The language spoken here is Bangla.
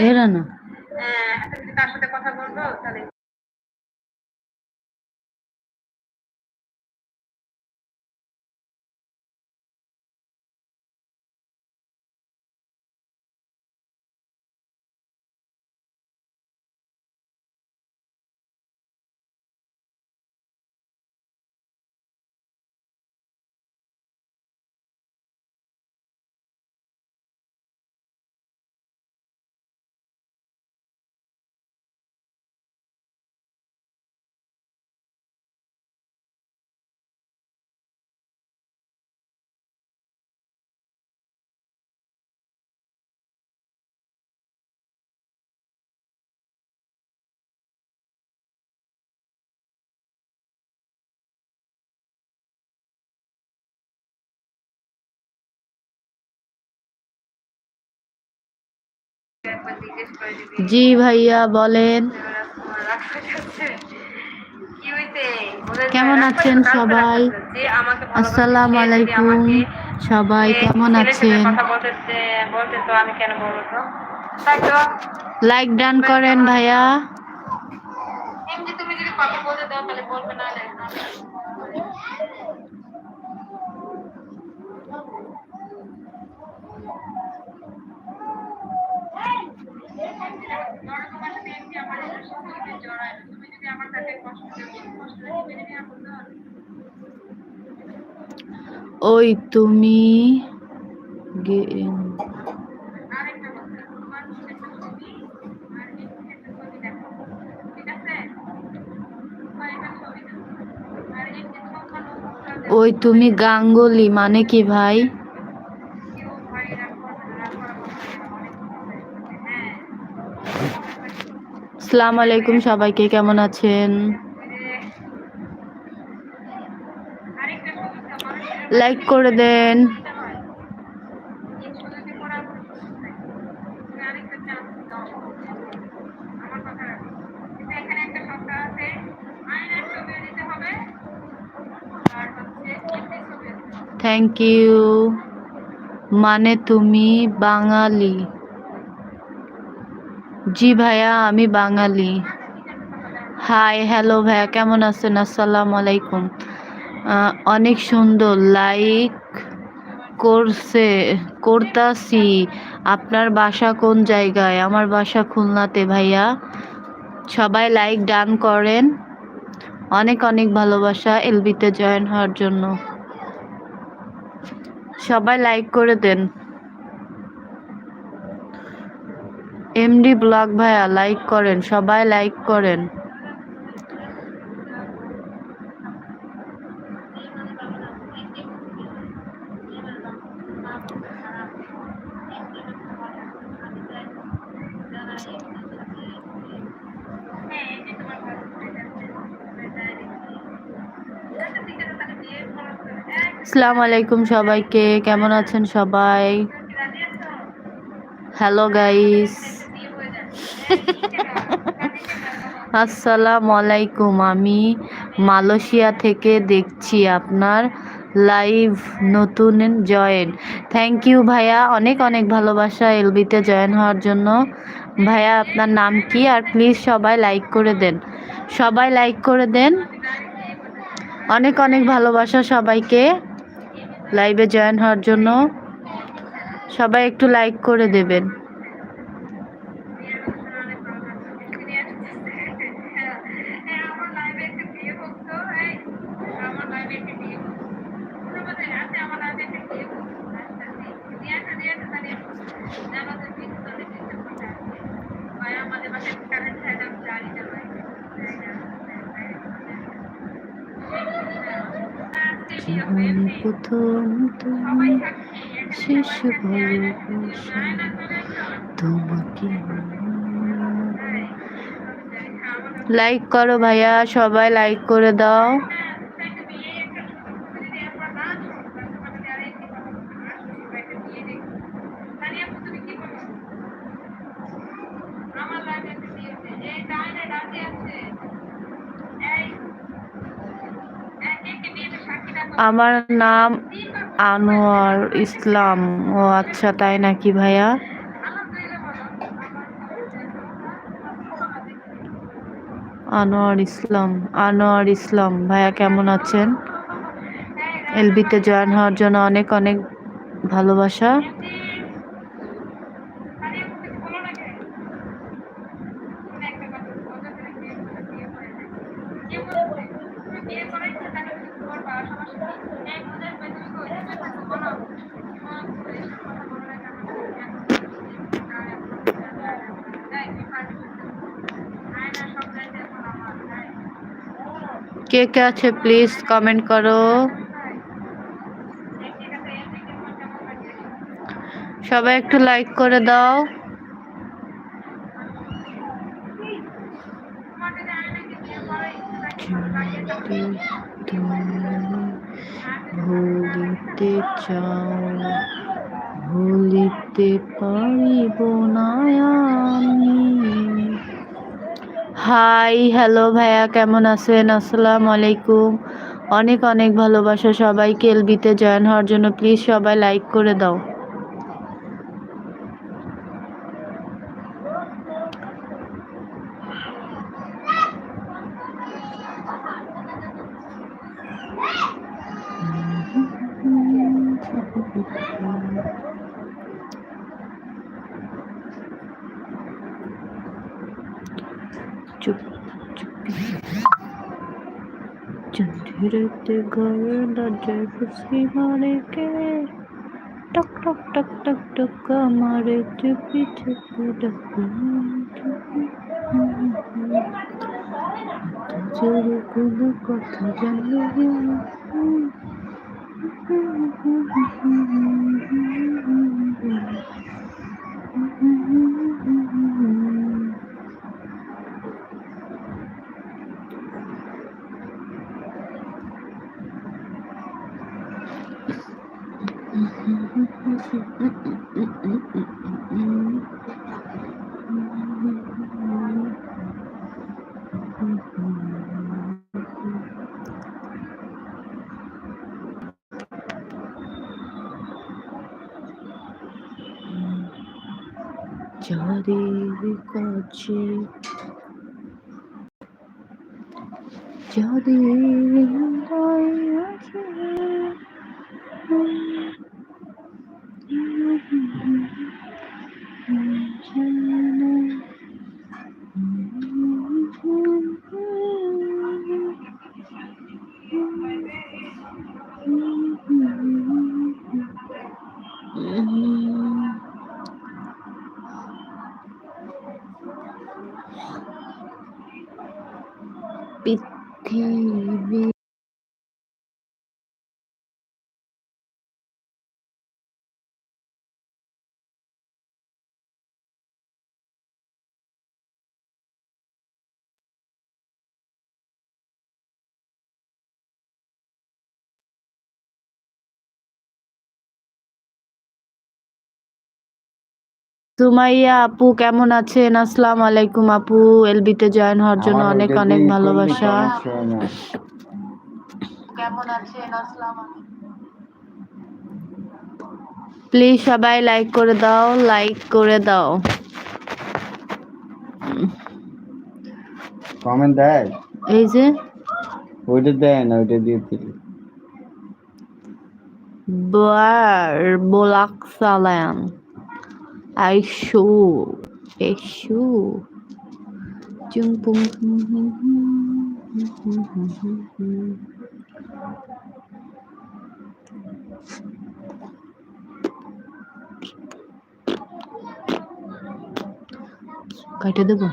এরা না। হ্যাঁ, তার সাথে কথা বলব তাহলে জি ভাইয়া বলেন। কেমন আছেন সবাই? আসসালামু আলাইকুম। সবাই কেমন আছেন? লাইক ডান করেন ভাইয়া। তুমি যদি কথা বলতে দাও তাহলে বলবে না। ওই তুমি ওই তুমি গাঙ্গুলি মানে কি ভাই? আসসালামু আলাইকুম সবাইকে কেমন আছেন? লাইক করে দেন। থ্যাংক ইউ মানে তুমি বাঙালি। জি ভাইয়া, আমি বাঙালি। হাই হ্যালো ভাইয়া, কেমন আছেন? আসসালামু আলাইকুম। অনেক সুন্দর। লাইক করছে, করতাছি। আপনার বাসা কোন জায়গায়? আমার বাসা খুলনাতে ভাইয়া। সবাই লাইক ডান করেন। অনেক অনেক ভালোবাসা এলবিতে জয়েন হওয়ার জন্য। সবাই লাইক করে দেন। এমডি ব্লগ ভাইয়া, লাইক করেন, সবাই লাইক করেন। আসসালামু আলাইকুম সবাইকে, কেমন আছেন সবাই? হ্যালো গাইস আসসালামু আলাইকুম আমি মালয়েশিয়া থেকে দেখছি আপনার লাইভ নতুন জয়েন। থ্যাংক ইউ ভাইয়া। অনেক অনেক ভালোবাসা এলবিতে জয়েন হওয়ার জন্য। ভাইয়া, আপনার নাম কি? আর প্লিজ সবাই লাইক করে দেন। সবাই লাইক করে দেন। অনেক অনেক ভালোবাসা সবাইকে লাইভে জয়েন হওয়ার জন্য। সবাই একটু লাইক করে দেবেন। প্রথম তুমি শেষ ভালোবাসা তোমাকে লাইক করো ভাইয়া সবাই লাইক করে দাও। আমার নাম আনোয়ার ইসলাম। ও আচ্ছা তাই নাকি ভাইয়া? আনোয়ার ইসলাম আনোয়ার ইসলাম। ভাইয়া, কেমন আছেন? এলবিতে জয়েন হওয়ার জন্য অনেক অনেক ভালোবাসা। কে কে আছে প্লিজ কমেন্ট করো। সবাই একটু লাইক করে দাও। যদি তুমি ভুলিতে চাও, ভুলিতে পারিব না আমি। হাই, হ্যালো ভাইয়া, কেমন আছেন? আসসালামু আলাইকুম। অনেক অনেক ভালোবাসা সবাইকে এলবিতে জয়েন হওয়ার জন্য প্লিজ সবাই লাইক করে দাও। चुप गए गरदा खुशी मारे के। टक टक टक टक टक का मारे चुपी चुपी डकू ज़रूर कथा जाने কোনো যাদের কাছে যাদের সুমাইয়া আপু কেমন আছেন? আসসালামু আলাইকুম আপু। এলবিতে জয়েন হওয়ার জন্য আমার অনেক অনেক দিয়ে করলে ভালোবাসা সমস্যা কেমন আছেন? আসসালামু প্লিজ সবাই লাইক করে দাও লাইক করে দাও। কমেন্ট দেয়? এই যে? ওইটা দেয় না ওইটা দিয়ে দিলি বার বোলাক সালাম আইসু এসু চুম পুম। কাটে দেবো